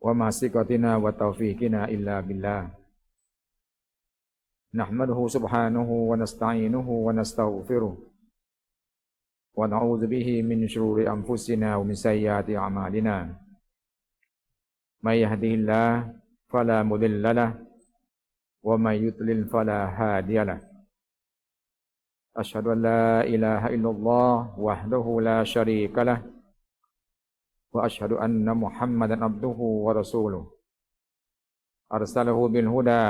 وما ثقتنا وتوفيقنا إلا بالله نحمده سبحانه ونستعينه ونستغفره ونعوذ به من شرور أنفسنا ومن سيئات أعمالنا من يهده الله فلا مضل له ومن يضلل فلا هادي له أشهد أن لا إله إلا الله وحده لا شريك له وأشهد أن محمدا عبده ورسوله. أرسله بالهدى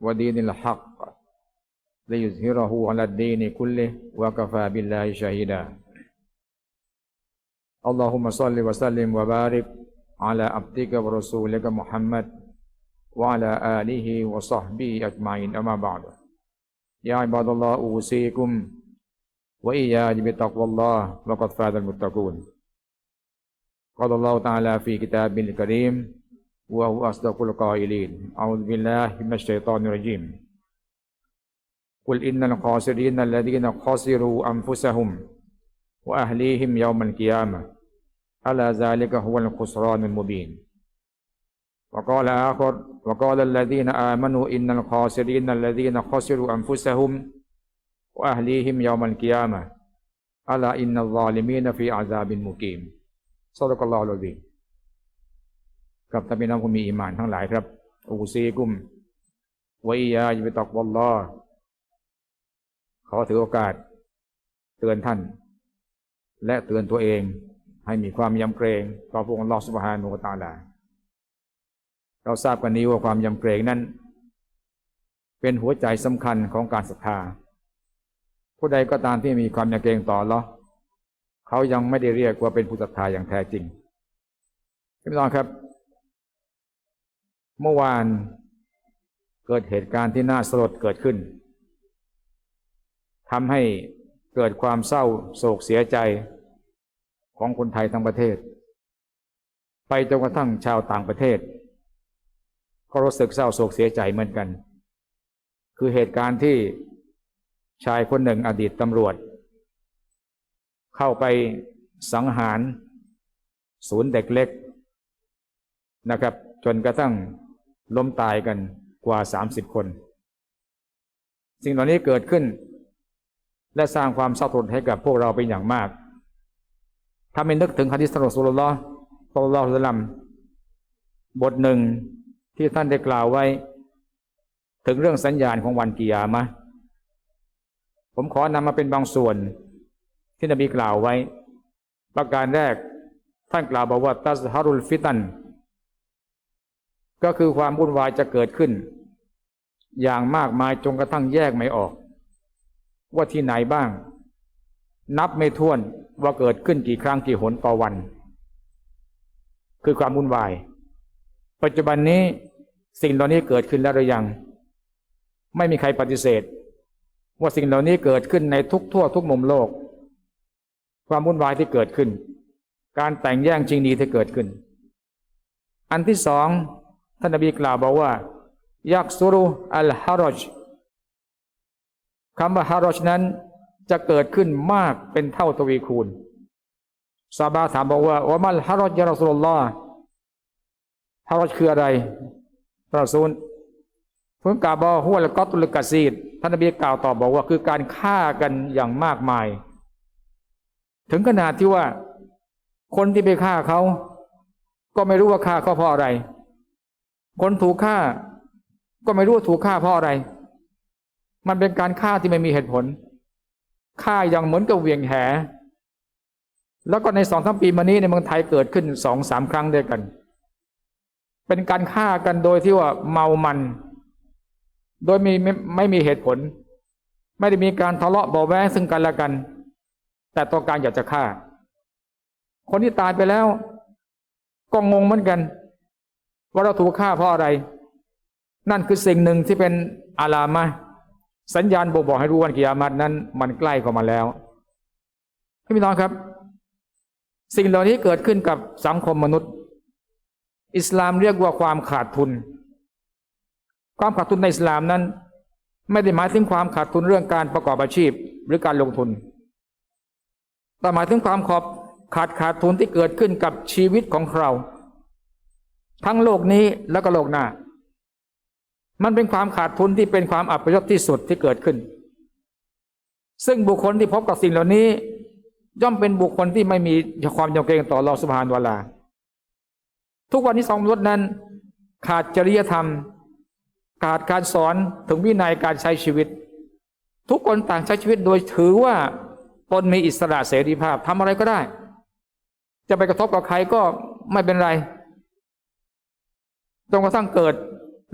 ودين الحق ليظهره على الدين كله وكفى بالله شهيدا. اللهم صل وسلم وبارك على عبدك ورسولك محمد وعلى آله وصحبه أجمعين. أما بعد يا عباد الله أوصيكم وإياي بتقوى الله وقد فاز المتقون. قال الله تعالى في كتابه الكريم وهو أصدق القائلين أعوذ بالله من الشيطان الرجيم. قل إن الخاسرين الذين خسروا أنفسهم وأهليهم يوم القيامة ألا ذلك هو الخسران المبين. وقال آخر وقال الذين آمنوا إن الخاسرين الذين خسروا أنفسهم وأهليهم يوم القيامة ألا إن الظالمين في عذاب مقيم ซาลกัลลอฮุลบีกับท่านพี่น้องผู้มีอิมานทั้งหลายครับอูซีกุมวะอียาอิบิตักวัลลอฮ์ขอถือโอกาส เตือนท่าน และเตือนตัวเอง ให้มีความยำเกรงต่อพระองค์ลอสุบฮานุตาลา เราทราบกันนี้ว่าความยำเกรงนั้น เป็นหัวใจสำคัญของการศรัทธา ผู้ใดก็ตามที่มีความยำเกรงต่อลอเขายังไม่ได้เรียกว่าเป็นผู้ศรัทธาอย่างแท้จริงพี่น้องครับ เมื่อวานเกิดเหตุการณ์ที่น่าสลดเกิดขึ้นทำให้เกิดความเศร้าโศกเสียใจของคนไทยทั้งประเทศ ไปจนกระทั่งชาวต่างประเทศ ก็รู้สึกเศร้าโศกเสียใจเหมือนกัน คือเหตุการณ์ที่ชายคนหนึ่งอดีตตำรวจ เข้าไปสังหาร ศูนย์เด็กเล็กนะครับ จนกระทั่งล้มตายกันกว่า 30 คน สิ่งเหล่านี้เกิดขึ้น และสร้างความเศร้าสลดให้กับพวกเราเป็นอย่างมากถ้าไม่นึกถึงฮะดิษของสุลลอฮ์สุลลอฮ์ลัมบทหนึ่ง ที่ท่านได้กล่าวไว้ ถึงเรื่องสัญญาณของวันกิยามะ ผมขอนำมาเป็นบางส่วน ที่นบีกล่าวไว้ ประการแรกท่านกล่าวบอกว่าตัสฮารุลฟิตัน ก็คือความวุ่นวายจะเกิดขึ้น อย่างมากมายจนกระทั่งแยกไม่ออก ว่าที่ไหนบ้าง นับไม่ถ้วนว่าเกิดขึ้นกี่ครั้งกี่หนต่อวัน คือความวุ่นวาย ปัจจุบันนี้ สิ่งเหล่านี้เกิดขึ้นแล้วหรือยัง ไม่มีใครปฏิเสธ ว่าสิ่งเหล่านี้เกิดขึ้นในทุกทั่วทุกมุมโลก ความวุ่นวายที่เกิดขึ้น การแต่งแย่งจริงดีที่เกิดขึ้น อันที่สองท่านนบีกล่าวบอกว่า ยักซุรุอัลฮารอจคำว่าฮารอจนั้นจะเกิดขึ้นมากเป็นเท่าทวีคูณซาบาถามบอกว่าว่ามัลฮารอจยารสุลลอฮ์ฮารอจคืออะไร รอซูลเพิ่งกล่าวบอกหัวละกอตุลกาซีดท่านนบีกล่าวตอบบอกว่าคือการฆ่ากันอย่างมากมาย ถึงขนาดที่ว่า คนที่ไปฆ่าเขา ก็ไม่รู้ว่าฆ่าเขาเพราะอะไร คนถูกฆ่า ก็ไม่รู้ว่าถูกฆ่าเพราะอะไร มันเป็นการฆ่าที่ไม่มีเหตุผลฆ่าอย่างเหมือนกับเวียงแหแล้วก็ในสองสามปีมานี้ในเมืองไทยเกิดขึ้นสองสามครั้งด้วยกัน เป็นการฆ่ากันโดยที่ว่าเมามัน โดยมีไม่ไม่มีเหตุผล ไม่ได้มีการทะเลาะเบาแวงซึ่งกันและกัน แต่ต้องการอยากจะฆ่า คนที่ตายไปแล้ว ก็งงเหมือนกัน ว่าเราถูกฆ่าเพราะอะไร นั่นคือสิ่งหนึ่งที่เป็นอาลามะสัญญาณบอกบอกให้รู้วันกิยามัตนั้น มันใกล้เข้ามาแล้วพี่น้องครับ สิ่งเหล่านี้เกิดขึ้นกับสังคมมนุษย์ อิสลามเรียกว่าความขาดทุน ความขาดทุนในอิสลามนั้น ไม่ได้หมายถึงความขาดทุนเรื่องการประกอบอาชีพหรือการลงทุน แต่หมายถึงความขอบขาดขาดทุนที่เกิดขึ้นกับชีวิตของเรา ทั้งโลกนี้แล้วก็โลกหน้า มันเป็นความขาดทุนที่เป็นความอับยศที่สุดที่เกิดขึ้น ซึ่งบุคคลที่พบกับสิ่งเหล่านี้ ย่อมเป็นบุคคลที่ไม่มีความยำเกรงต่อรอสุภานวลา ทุกวันนี้สองมนุษย์นั้น ขาดจริยธรรม ขาดการสอนถึงวินัยการใช้ชีวิต ทุกคนต่างใช้ชีวิตโดยถือว่าตนมีอิสระเสรีภาพทำอะไรก็ได้ จะไปกระทบกับใครก็ไม่เป็นไรจนกระทั่งเกิด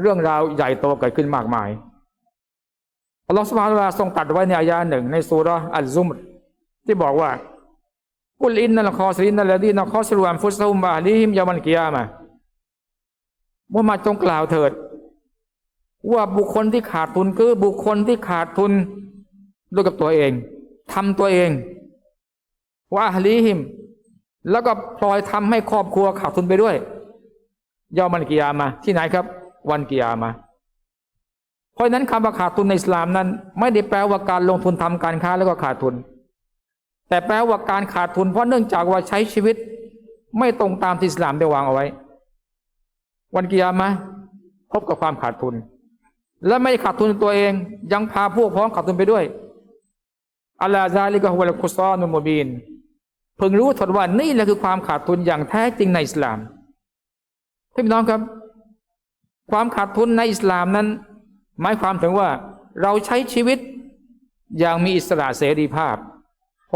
เรื่องราวใหญ่โตเกิดขึ้นมากมายอัลลอฮฺสุบฮานะฮูวลาทรงตัดไว้ในอายาหนึ่งในสุรอัลซุมที่บอกว่า กุลอินนัลคอสรินนัลลดีนัลคอสรุอัมฟุสฮุมบะอะลีฮิมยามันกิยามะมุฮัมมัดจงกล่าวเถิด ว่าบุคคลที่ขาดทุนคือบุคคลที่ขาดทุนด้วยกับตัวเองทำตัวเอง ว่าลีฮิม แล้วก็พลอยทำให้ครอบครัวขาดทุนไปด้วยยามันกิยามาที่ไหนครับ วันกิยามาเพราะฉะนั้นคำว่าขาดทุนในอิสลามนั้น ไม่ได้แปลว่าการลงทุนทำการค้าแล้วก็ขาดทุน แต่แปลว่าการขาดทุนเพราะเนื่องจากว่าใช้ชีวิต ไม่ตรงตามที่อิสลามได้วางเอาไว้ วันกิยามะพบกับความขาดทุน และไม่ขาดทุนตัวเอง ยังพาพวกพ้องขาดทุนไปด้วยอัลลาซาลิกะฮุวะลกุซานุมบีนเพิ่งรู้ถดว่านี่แหละคือความขาดทุนอย่างแท้จริงในอิสลามพี่น้องครับ ความขาดทุนในอิสลามนั้น หมายความถึงว่าเราใช้ชีวิตอย่างมีอิสระเสรีภาพ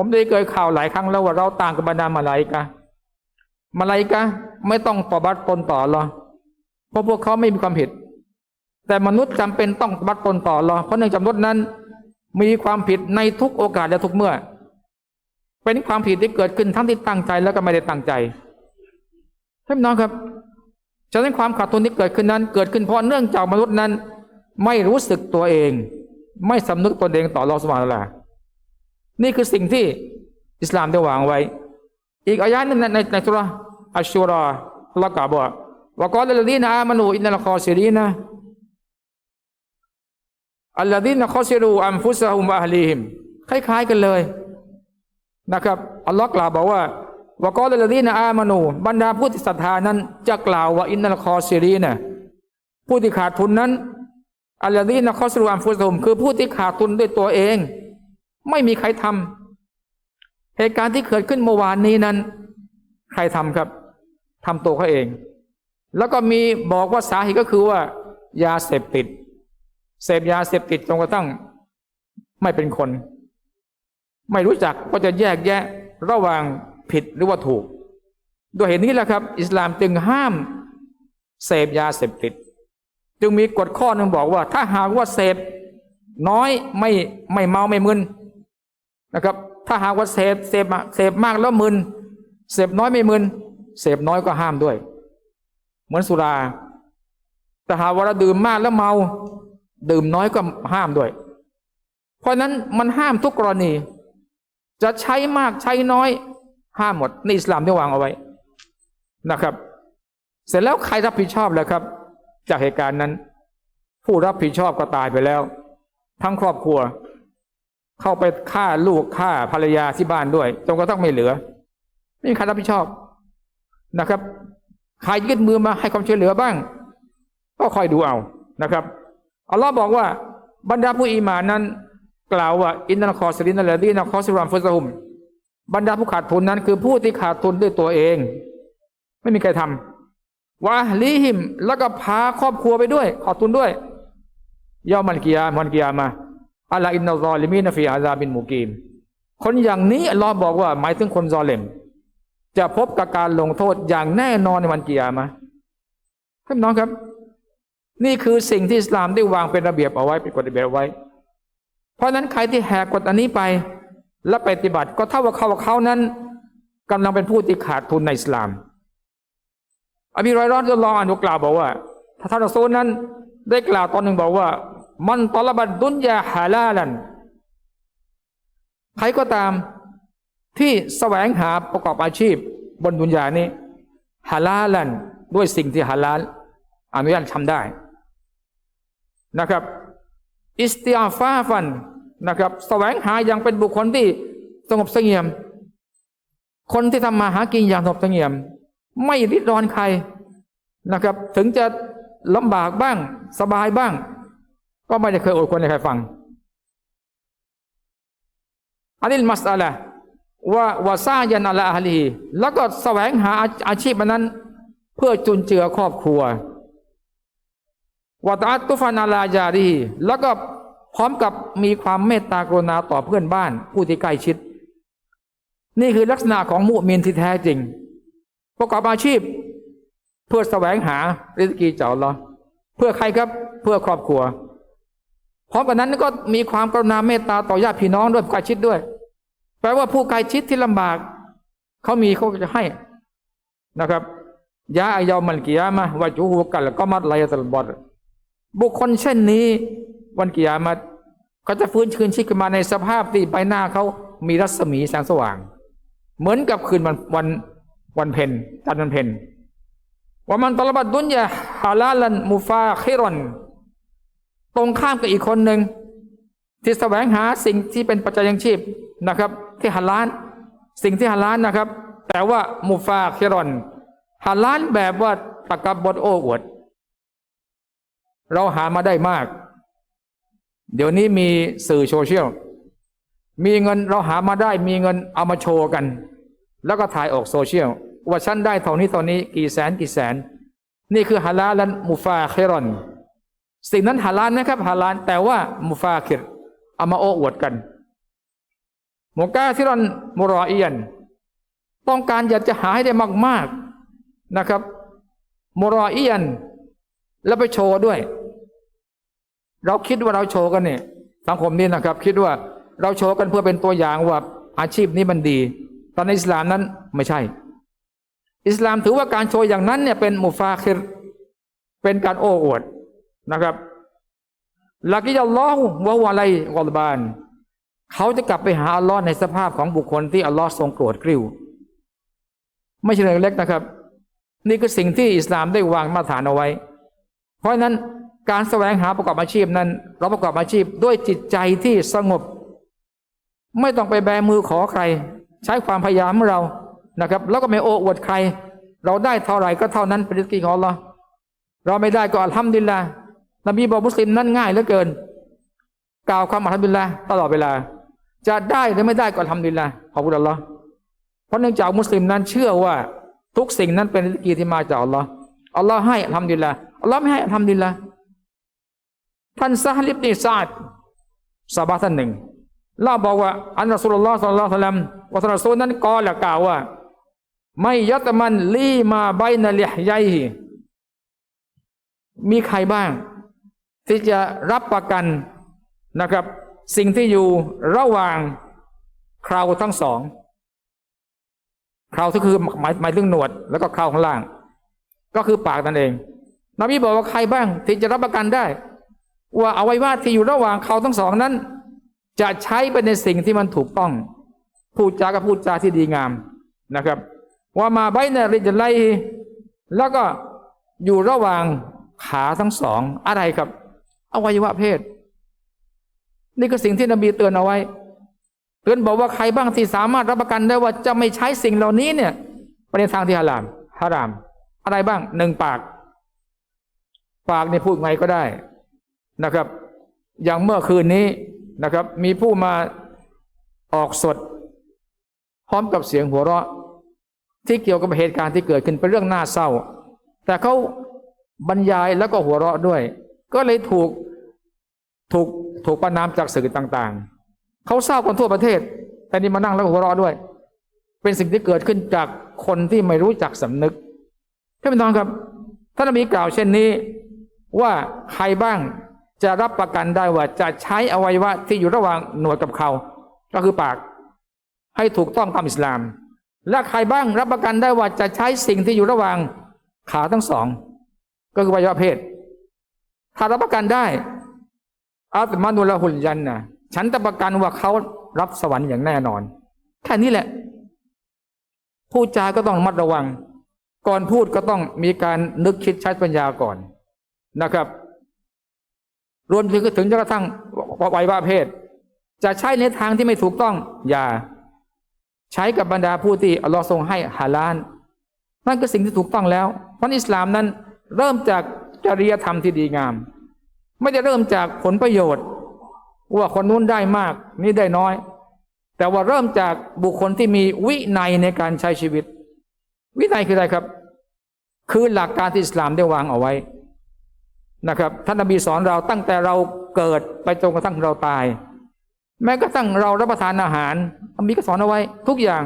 ผมได้เคยข่าวหลายครั้งแล้วว่าเราต่างกับบรรดามาลายกะมาลายกะไม่ต้องตบัดตนต่อหรอเพราะพวกเขาไม่มีความผิด แต่มนุษย์จำเป็นต้องตบัดตนต่อหรอเพราะเนื่องจากมนุษย์นั้น มีความผิดในทุกโอกาสและทุกเมื่อ เป็นความผิดที่เกิดขึ้นทั้งที่ตั้งใจแล้วก็ไม่ได้ตั้งใจท่านน้องครับฉะนั้นความขาดทุนที่เกิดขึ้นนั้น เกิดขึ้นเพราะเนื่องจากมนุษย์นั้น ไม่รู้สึกตัวเอง ไม่สำนึกตนเองต่อรอสมาลา นี่คือสิ่งที่อิสลามได้วางไว้ อีกอายะหนึงในในในสุราอัชชูราละกล่าบอกว่ากอลลดีนอามานูอินนัลคอซิรีนะอัลลดีนคอซิรูอัมฟุสฮุมวะฮลีฮิมคล้าย ๆ กันเลยนะครับอัลลอฮ์กล่าวบอกว่าวกอลลดีนอามานู บรรดาผู้ที่ศรัทธานั้น จะกล่าวว่าอินนัลคอซิรีนะผู้ที่ขาดทุนนั้นอัลลดีนคอซิรูอัมฟุสฮุมคือผู้ที่ขาดทุนด้วยตัวเอง ไม่มีใครทำเหตุการณ์ที่เกิดขึ้นเมื่อวานนี้นั้น ใครทำครับทำตัวเขาเอง แล้วก็มีบอกว่าสาเหตุก็คือว่า ยาเสพติด เสพยาเสพติดจนกระทั่งไม่เป็นคน ไม่รู้จักก็จะแยกแยะระหว่างผิดหรือว่าถูกด้วยเหตุนี้แหละครับ อิสลามจึงห้ามเสพยาเสพติด จึงมีกฎข้อหนึ่งบอกว่า ถ้าหากว่าเสพน้อยไม่ไม่เมาไม่มึน นะครับ ถ้าหากว่าเสพเสพเสพมากแล้วมึนเสพน้อยไม่มึนเสพน้อยก็ห้ามด้วย เหมือนสุราแต่หากว่าเราดื่มมากแล้วเมา ดื่มน้อยก็ห้ามด้วย เพราะนั้นมันห้ามทุกกรณี จะใช้มากใช้น้อย ห้ามหมดในอิสลามที่วางเอาไว้นะครับ เสร็จแล้วใครรับผิดชอบแล้วครับ จากเหตุการณ์นั้น ผู้รับผิดชอบก็ตายไปแล้ว ทั้งครอบครัว เข้าไปฆ่าลูกฆ่าภรรยาที่บ้านด้วยจนกระทั่งไม่เหลือไม่มีใครรับผิดชอบนะครับใครยื่นมือมาให้ความช่วยเหลือบ้าง ก็คอยดูเอานะครับอัลลอฮ์บอกว่าบรรดาผู้อีหมานนั้น กล่าวว่าอินนัลคอสลินนัลลดีนัลคอสรามฟุซฮุม บรรดาผู้ขาดทุนนั้น คือผู้ที่ขาดทุนด้วยตัวเอง ไม่มีใครทำวะลีหิม แล้วก็พาครอบครัวไปด้วยขาดทุนด้วยย่อมันกิยามันกิยามา อัลลอฮ์อินนัลซอลิมีนฟีอาซาบินมุกีม คนอย่างนี้อัลลอฮ์บอกว่าหมายถึงคนซอเลมจะพบกับการลงโทษอย่างแน่นอนในวันกิยามะท่านน้องครับ นี่คือสิ่งที่อิสลามได้วางเป็นระเบียบเอาไว้เป็นกฎระเบียบเอาไว้ เพราะนั้นใครที่แหกกฎอันนี้ไป และปฏิบัติก็เท่ากับเขาเขานั้นกำลังเป็นผู้ที่ขาดทุนในอิสลาม อบีรอยรอดจะลองอนุกล่าวบอกว่า ถ้าท่านอัสูลนั้นได้กล่าวตอนหนึ่งบอกว่า มันตลบัดดุนยาฮาลาลัน ใครก็ตามที่แสวงหาประกอบอาชีพบนดุนยานี้ฮาลาลันด้วยสิ่งที่ฮาลาลอนุญาตทำได้นะครับ อิสติอาฟาฟันนะครับแสวงหาอย่างเป็นบุคคลที่สงบเสงี่ยม คนที่ทำมาหากินอย่างสงบเสงี่ยม ไม่ริดรอนใครนะครับ ถึงจะลำบากบ้างสบายบ้าง ก็ไม่ได้เคยอดควรให้ใครฟัง อันนี้มัสอะละว่าวาซายันอัลอาลีแล้วก็แสวงหาอาชีพอันนั้น เพื่อจุนเจือครอบครัววาตาตุฟันอาลาจารีแล้วก็พร้อมกับมีความเมตตากรุณาต่อเพื่อนบ้าน ผู้ที่ใกล้ชิด นี่คือลักษณะของมุมินที่แท้จริง ประกอบอาชีพเพื่อแสวงหาริสกีเจ้าละเพื่อใครครับเพื่อครอบครัว พร้อมกันนั้นก็มีความกรุณาเมตตาต่อญาติพี่น้องด้วยใกล้ชิดด้วย แปลว่าผู้ใกล้ชิดที่ลำบากเขามีเขาจะให้นะครับยาอายอมันกิยามะวะจูฮูกัลก็มัดไลตลบอดบุคคลเช่นนี้ วันกิยามะก็จะฟื้นคืนชีพขึ้นมาในสภาพที่ใบหน้าเขามีรัศมีแสงสว่าง เหมือนกับคืนวันวันวันเพ็ญจันทร์วันเพ็ญว่ามันตลบัดดุนยาฮาลาลันมูฟาคิรอน ตรงข้ามกับอีกคนหนึ่งที่แสวงหาสิ่งที่เป็นปัจจัยยังชีพนะครับ ที่ฮาลาลสิ่งที่ฮาลาลนะครับ แต่ว่ามูฟาคิรอนฮาลาลแบบว่าตะกับบดโอ้อวด เราหามาได้มาก เดี๋ยวนี้มีสื่อโซเชียลมีเงินเราหามาได้มีเงินเอามาโชว์กัน แล้วก็ถ่ายออกโซเชียลว่าฉันได้เท่านี้เท่านี้กี่แสนกี่แสน นี่คือฮาลาลันมูฟาเครอน สิ่งนั้นฮาลาลนะครับฮาลาลแต่ว่ามุฟาคิรเอามาโอ้อวดกันมุกาที่รอนมุรอเอียนต้องการอยากจะหาให้ได้มาก ๆนะครับมุรอเอียนแล้วไปโชว์ด้วย เราคิดว่าเราโชว์กันเนี่ยสังคมนี้นะครับ คิดว่าเราโชว์กันเพื่อเป็นตัวอย่างว่าอาชีพนี้มันดี ตอนในอิสลามนั้นไม่ใช่ อิสลามถือว่าการโชว์อย่างนั้นเนี่ยเป็นมุฟาคิรเป็นการโอ้อวด นะครับลักิยัลลอฮุวะวะไลกอลบาน เขาจะกลับไปหาอัลลอฮ์ในสภาพของบุคคลที่อัลลอฮ์ทรงโกรธกริ้ว ไม่ใช่เรื่องเล็กนะครับ นี่คือสิ่งที่อิสลามได้วางมาตรฐานเอาไว้ เพราะฉะนั้นการแสวงหาประกอบอาชีพนั้น เราประกอบอาชีพด้วยจิตใจที่สงบ ไม่ต้องไปแบมือขอใคร ใช้ความพยายามของเรานะครับ แล้วก็ไม่โอ้อวดใคร เราได้เท่าไหร่ก็เท่านั้นเป็นริสกีของอัลลอฮ์เราไม่ได้ก็อัลฮัมดุลิลลาห์ นบีบอกมุสลิมนั้นง่ายเหลือเกิน กล่าวคำอัลฮัมดุลิลลาตลอดเวลา จะได้หรือไม่ได้ก็อัลฮัมดุลิลลาห์ขอบคุณอัลลอฮ์เพราะเนื่องจากมุสลิมนั้นเชื่อว่าทุกสิ่งนั้นเป็นริกีที่มาจากอัลลอฮ์อัลลอฮ์ให้อัลฮัมดุลิลลาห์อัลลอฮ์ไม่ให้อัลฮัมดุลิลลาห์ท่านซาฮลิบนิซาดซาบะท่านหนึ่งเล่าบอกว่าอันรอสูลุลลอฮ์สัลลัลลอฮุอะลัยฮิวะซัลลัมว่าท่านรอซูลนั้นกล่าวกล่าวว่า ไม่ยัตมันลีมาใบนาลิฮยัยมีใครบ้าง ที่จะรับประกันนะครับ สิ่งที่อยู่ระหว่างคราวทั้งสองคราวที่คือหมายหมายถึงหนวดแล้วก็คราวข้างล่าง ก็คือปากนั่นเอง นบีบอกว่าใครบ้างที่จะรับประกันได้ ว่าอวัยวะที่อยู่ระหว่างเขาทั้งสองนั้น จะใช้ไปในสิ่งที่มันถูกต้อง พูดจาก็พูดจาที่ดีงามนะครับ ว่ามาใบนาริจไลแล้วก็อยู่ระหว่างขาทั้งสองอะไรครับ อวัยวะเพศ นี่คือสิ่งที่นบีเตือนเอาไว้ เตือนบอกว่าใครบ้างที่สามารถรับประกันได้ว่าจะไม่ใช้สิ่งเหล่านี้เนี่ยไปในทางที่ฮารามฮาราม อะไรบ้างหนึ่งปาก ปากเนี่ยพูดไงก็ได้นะครับ อย่างเมื่อคืนนี้นะครับ มีผู้มาออกสด พร้อมกับเสียงหัวเราะ ที่เกี่ยวกับเหตุการณ์ที่เกิดขึ้นเป็นเรื่องน่าเศร้า แต่เขาบรรยายแล้วก็หัวเราะด้วย ก็เลยถูกถูกถูกประนามจากสื่อต่างๆ เขาเศร้ากันทั่วประเทศ แต่นี่มานั่งแล้วหัวเราะด้วย เป็นสิ่งที่เกิดขึ้นจากคนที่ไม่รู้จักสำนึกท่านผู้ชมครับท่านนบีกล่าวเช่นนี้ว่าใครบ้างจะรับประกันได้ว่าจะใช้อวัยวะที่อยู่ระหว่างหนวดกับเขาก็คือปาก ให้ถูกต้องตามอิสลาม และใครบ้างรับประกันได้ว่าจะใช้สิ่งที่อยู่ระหว่างขาทั้งสอง ก็คืออวัยวะเพศ ถ้ารับประกันได้อัตมานุลหุลยันนะฉันจะประกันว่าเขารับสวรรค์อย่างแน่นอน แค่นี้แหละ พูดจาก็ต้องระมัดระวัง ก่อนพูดก็ต้องมีการนึกคิดใช้ปัญญาก่อนนะครับ รวมถึงถึงกระทั่งวัยวะเพศ จะใช้ในทางที่ไม่ถูกต้อง อย่า ใช้กับบรรดาผู้ที่อัลลอฮ์ทรงให้ฮาลาลนั่นคือสิ่งที่ถูกต้องแล้ว เพราะอิสลามนั้นเริ่มจาก จริยธรรมที่ดีงาม ไม่ได้เริ่มจากผลประโยชน์ ว่าคนนู้นได้มาก นี่ได้น้อย แต่ว่าเริ่มจากบุคคลที่มีวินัยในการใช้ชีวิต วินัยคืออะไรครับ คือหลักการที่อิสลามได้วางเอาไว้นะครับท่านนบีสอนเราตั้งแต่เราเกิดไปจนกระทั่งเราตาย แม้กระทั่งเรารับประทานอาหารนบีก็สอนเอาไว้ ทุกอย่าง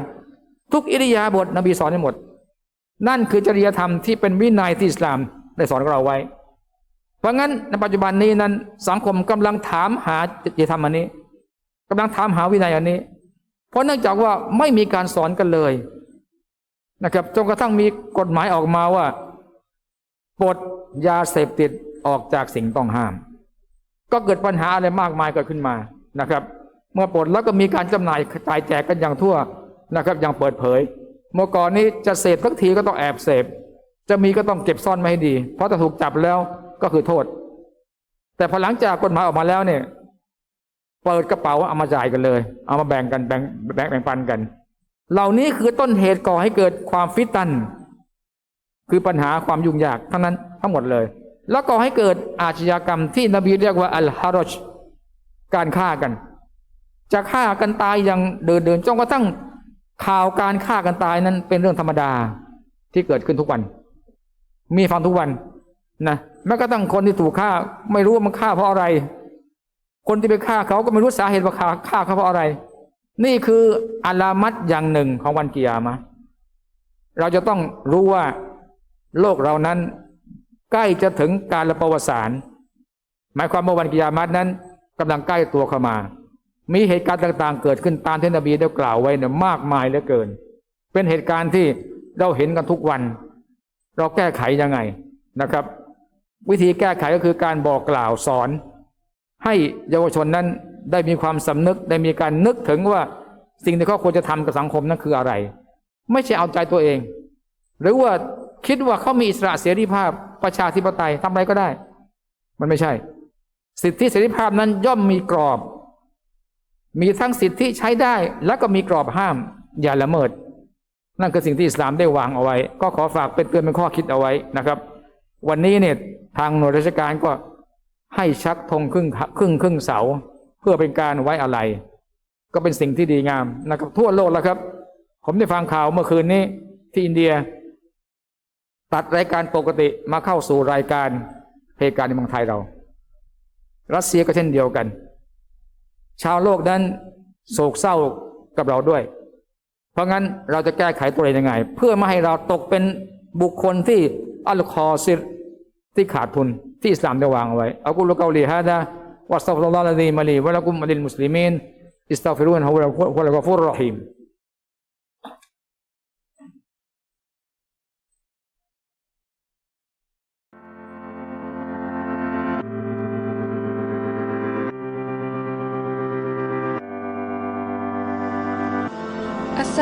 ทุกอิริยาบถนบีสอนให้หมด นั่นคือจริยธรรมที่เป็นวินัยที่อิสลาม ได้สอนเราไว้ เพราะงั้นในปัจจุบันนี้นั้น สังคมกำลังถามหาจริยธรรมอันนี้กำลังถามหาวินัยอันนี้ เพราะเนื่องจากว่าไม่มีการสอนกันเลยนะครับจนกระทั่งมีกฎหมายออกมาว่าปลดยาเสพติดออกจากสิ่งต้องห้าม ก็เกิดปัญหาอะไรมากมายเกิดขึ้นมานะครับ เมื่อปลดแล้วก็มีการจำหน่ายจ่ายแจกกันอย่างทั่วนะครับ อย่างเปิดเผย เมื่อก่อนนี้จะเสพทักทีก็ต้องแอบเสพ จะมีก็ต้องเก็บซ่อนไม่ให้ดี เพราะถ้าถูกจับแล้วก็คือโทษ แต่พอหลังจากกฎหมายออกมาแล้วเนี่ย เปิดกระเป๋าเอามาจ่ายกันเลย เอามาแบ่งกันแบ่งแบ่งแบ่งปันกัน เหล่านี้คือต้นเหตุก่อให้เกิดความฟิตตัน คือปัญหาความยุ่งยากทั้งนั้นทั้งหมดเลย แล้วก่อให้เกิดอาชญากรรมที่นบีเรียกว่าอัลฮารอชการฆ่ากัน จะฆ่ากันตายอย่างเดินเดินจนกระทั่งข่าวการฆ่ากันตายนั้นเป็นเรื่องธรรมดาที่เกิดขึ้นทุกวัน มีฟังทุกวันนะแม้กระทั่งคนที่ถูกฆ่า ไม่รู้ว่ามันฆ่าเพราะอะไร คนที่ไปฆ่าเขาก็ไม่รู้สาเหตุว่าฆ่าฆ่าเขาเพราะอะไร นี่คืออาลามัดอย่างหนึ่งของวันกิยามะเราจะต้องรู้ว่าโลกเรานั้น ใกล้จะถึงการละประวัติศาสตร์หมายความว่าวันกิยามัตนั้นกำลังใกล้ตัวเข้ามา มีเหตุการณ์ต่าง ๆ เกิดขึ้นตามที่นบีได้กล่าวไว้เนี่ยมากมายเหลือเกิน เป็นเหตุการณ์ที่เราเห็นกันทุกวัน เราแก้ไขยังไงนะครับ วิธีแก้ไขก็คือการบอกกล่าวสอน ให้เยาวชนนั้นได้มีความสำนึกได้มีการนึกถึงว่าสิ่งที่เขาควรจะทำกับสังคมนั้นคืออะไร ไม่ใช่เอาใจตัวเอง หรือว่าคิดว่าเขามีอิสระเสรีภาพประชาธิปไตยทำอะไรก็ได้ มันไม่ใช่ สิทธิเสรีภาพนั้นย่อมมีกรอบ มีทั้งสิทธิใช้ได้ แล้วก็มีกรอบห้าม อย่าละเมิด นั่นคือสิ่งที่อิสลามได้วางเอาไว้ ก็ขอฝากเป็นเตือนเป็นข้อคิดเอาไว้นะครับ วันนี้เนี่ยทางหน่วยราชการก็ให้ชักธงครึ่งครึ่งครึ่งเสา เพื่อเป็นการไว้อะไร ก็เป็นสิ่งที่ดีงามนะครับ ทั่วโลกแล้วครับ ผมได้ฟังข่าวเมื่อคืนนี้ที่อินเดีย ตัดรายการปกติมาเข้าสู่รายการเหตุการณ์ในเมืองไทยเรา รัสเซียก็เช่นเดียวกัน ชาวโลกนั้นโศกเศร้ากับเราด้วย เพราะงั้นเราจะแก้ไขตัวเองยังไง เพื่อไม่ให้เราตกเป็นบุคคลที่อัลคอซิรที่ขาดทุนที่อิสลามได้วางเอาไว้อักุลกาลีฮะดะวัสตัฟรุลลอฮ์ละดีมาลีวะลักุมมะลิลมุสลิมีนอิสตัฟิรุนฮะวะลฮุวะลกฟูรรอฮีม